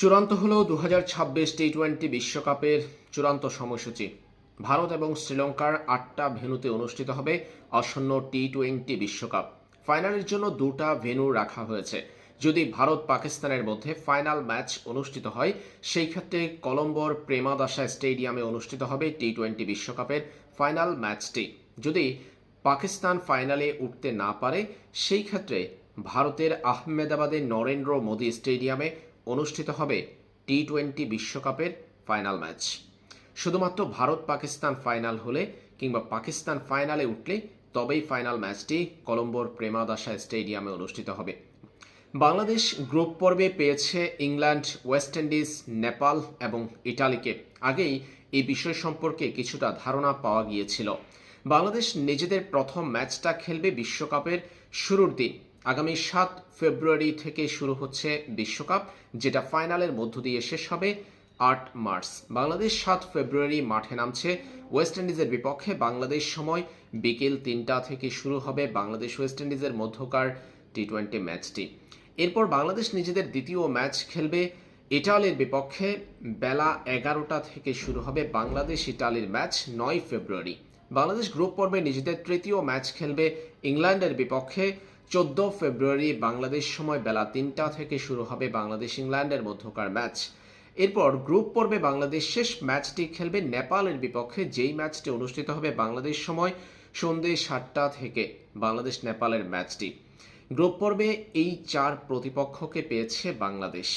চূড়ান্ত হল দু হাজার ছাব্বিশ টি টোয়েন্টি বিশ্বকাপের চূড়ান্ত সময়সূচি। ভারত এবং শ্রীলঙ্কার আটটা ভেন্যুতে অনুষ্ঠিত হবে আসন্ন টি টোয়েন্টি বিশ্বকাপ। ফাইনালের জন্য দুটা ভেন্যু রাখা হয়েছে। যদি ভারত পাকিস্তানের মধ্যে ফাইনাল ম্যাচ অনুষ্ঠিত হয়, সেই ক্ষেত্রে কলম্বোর প্রেমাদাসা স্টেডিয়ামে অনুষ্ঠিত হবে টি টোয়েন্টি বিশ্বকাপের ফাইনাল ম্যাচটি। যদি পাকিস্তান ফাইনালে উঠতে না পারে, সেই ক্ষেত্রে ভারতের আহমেদাবাদের নরেন্দ্র মোদী স্টেডিয়ামে অনুষ্ঠিত হবে টি টোয়েন্টি বিশ্বকাপের ফাইনাল ম্যাচ। শুধুমাত্র ভারত পাকিস্তান ফাইনাল হলে কিংবা পাকিস্তান ফাইনালে উঠলে তবেই ফাইনাল ম্যাচটি কলম্বোর প্রেমাদাসা স্টেডিয়ামে অনুষ্ঠিত হবে। বাংলাদেশ গ্রুপ পর্বে পেয়েছে ইংল্যান্ড, ওয়েস্ট ইন্ডিজ, নেপাল এবং ইটালিকে। আগেই এই বিষয় সম্পর্কে কিছুটা ধারণা পাওয়া গিয়েছিল। বাংলাদেশ নিজেদের প্রথম ম্যাচটা খেলবে বিশ্বকাপের শুরুর দিন। আগামী সাত ফেব্রুয়ারি থেকে শুরু হচ্ছে বিশ্বকাপ, যেটা ফাইনালের মধ্য দিয়ে শেষ হবে আট মার্চ। বাংলাদেশ সাত ফেব্রুয়ারি মাঠে নামছে ওয়েস্ট ইন্ডিজের বিপক্ষে। বাংলাদেশ সময় বিকেল তিনটা থেকে শুরু হবে বাংলাদেশ ওয়েস্ট ইন্ডিজের মধ্যকার টি টোয়েন্টি ম্যাচটি। এরপর বাংলাদেশ নিজেদের দ্বিতীয় ম্যাচ খেলবে ইটালির বিপক্ষে। বেলা এগারোটা থেকে শুরু হবে বাংলাদেশ ইটালির ম্যাচ নয় ফেব্রুয়ারি। বাংলাদেশ গ্রুপ পর্বে নিজেদের তৃতীয় ম্যাচ খেলবে ইংল্যান্ডের বিপক্ষে। চোদ্দ ফেব্রুয়ারি বাংলাদেশ সময় বেলা তিনটা থেকে শুরু হবে বাংলাদেশ ইংল্যান্ডের মধ্যকার ম্যাচ। এরপর গ্রুপ পর্বে বাংলাদেশ শেষ ম্যাচটি খেলবে নেপালের বিপক্ষে, যেই ম্যাচটি অনুষ্ঠিত হবে বাংলাদেশ সময় সন্ধ্যে সাতটা থেকে বাংলাদেশ নেপালের ম্যাচটি। গ্রুপ পর্বে এই চার প্রতিপক্ষকে পেয়েছে বাংলাদেশ।